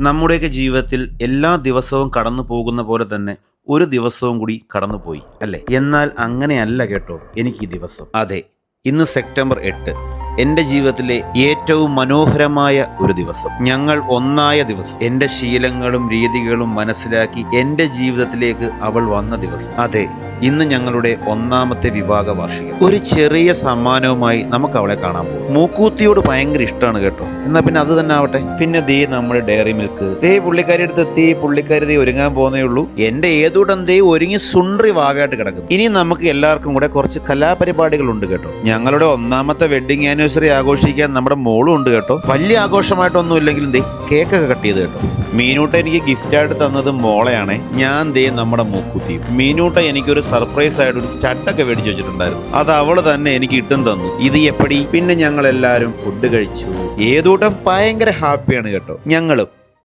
നമ്മുടെയൊക്കെ ജീവിതത്തിൽ എല്ലാ ദിവസവും കടന്നു പോകുന്ന പോലെ തന്നെ ഒരു ദിവസവും കൂടി കടന്നുപോയി അല്ലേ? എന്നാൽ അങ്ങനെയല്ല കേട്ടോ എനിക്ക് ഈ ദിവസം. അതെ ഇന്ന് സെപ്റ്റംബർ എട്ട്. എന്റെ ജീവിതത്തിലെ ഏറ്റവും മനോഹരമായ ഒരു ദിവസം. ഞങ്ങൾ ഒന്നായ ദിവസം. എന്റെ ശീലങ്ങളും രീതികളും മനസ്സിലാക്കി എന്റെ ജീവിതത്തിലേക്ക് അവൾ വന്ന ദിവസം. അതെ ഇന്ന് ഞങ്ങളുടെ ഒന്നാമത്തെ വിവാഹ വാർഷികം ഒരു ചെറിയ സമ്മാനവുമായി നമുക്ക് അവളെ കാണാൻ പോകും മൂക്കൂത്തിയോട് ഭയങ്കര ഇഷ്ടമാണ് കേട്ടോ. എന്നാ പിന്നെ അത് തന്നെ ആവട്ടെ. പിന്നെ ദേ നമ്മുടെ ഡയറി മിൽക്ക്. ദേ പുള്ളിക്കാരി അടുത്ത് എത്തി. പുള്ളിക്കാരി ദേ ഒരുങ്ങാൻ പോകുന്നേ ഉള്ളൂ. എന്റെ ഏതുടം ദേ ഒരുങ്ങി സുണ്ട്രി വാവയായിട്ട് കിടക്കുന്നു. ഇനി നമുക്ക് എല്ലാവർക്കും കൂടെ കുറച്ച് കലാപരിപാടികൾ ഉണ്ട് കേട്ടോ. ഞങ്ങളുടെ ഒന്നാമത്തെ വെഡിങ് ആനിവേഴ്സറി ആഘോഷിക്കാൻ നമ്മുടെ മോളും ഉണ്ട് കേട്ടോ. വലിയ ആഘോഷമായിട്ടൊന്നും ഇല്ലെങ്കിലും ദേ കേക്കൊക്കെ കട്ട് ചെയ്ത് കേട്ടോ. മീനൂട്ട എനിക്ക് ഗിഫ്റ്റായിട്ട് തന്നത് മോളെയാണ്. ഞാൻ ദേ നമ്മുടെ മൂക്കുത്തി മീനൂട്ട എനിക്കൊരു സർപ്രൈസ് ആയിട്ട് ഒരു സ്റ്റഡൊക്കെ മേടിച്ചു വെച്ചിട്ടുണ്ടായിരുന്നു. അത് അവൾ തന്നെ എനിക്ക് ഇട്ടും തന്നു. ഇത് എപ്പടി? പിന്നെ ഞങ്ങൾ എല്ലാവരും ഫുഡ് കഴിച്ചു. ഏതൂട്ടം ഭയങ്കര ഹാപ്പിയാണ് കേട്ടോ. ഞങ്ങളും.